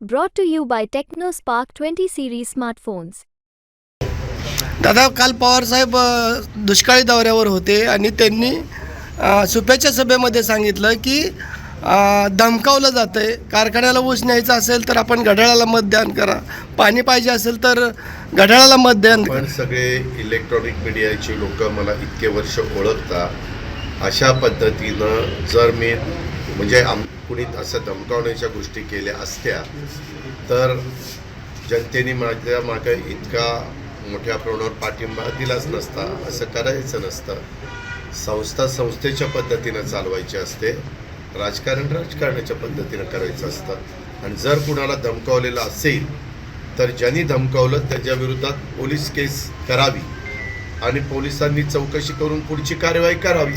Brought to you by TechnoSpark 20 series smartphones. दादा काल पवारसाहेब अ, दुष्काळी दौऱ्यावर होते आणि त्यांनी अ, सुप्याच्या सभेमध्ये सांगितलं की अ, धमकावलं जातं आहे कारखान्याला ऊस न्यायचा असेल तर आपण घड्याळाला मतदान करा. पाणी पाहिजे असेल तर घड्याळाला मतदान करा. पण सगळे इलेक्ट्रॉनिक मीडियाचे लोक मला इतके वर्ष ओळखतात. अशा पद्धतीनं जर मी म्हणजे आम कुणी असं धमकावण्याच्या गोष्टी केल्या असत्या तर जनतेने माझ्या मागे इतका मोठ्या प्रमाणावर पाठिंबा दिलाच नसता असं करायचं नसतं. संस्था संस्थेच्या पद्धतीनं चालवायची असते राजकारण राजकारणाच्या पद्धतीनं करायचं असतं. आणि जर कुणाला धमकावलेलं असेल तर ज्यांनी धमकावलं त्याच्या विरोधात पोलीस केस करावी आणि पोलिसांनी चौकशी करून पुढची कारवाई करावी.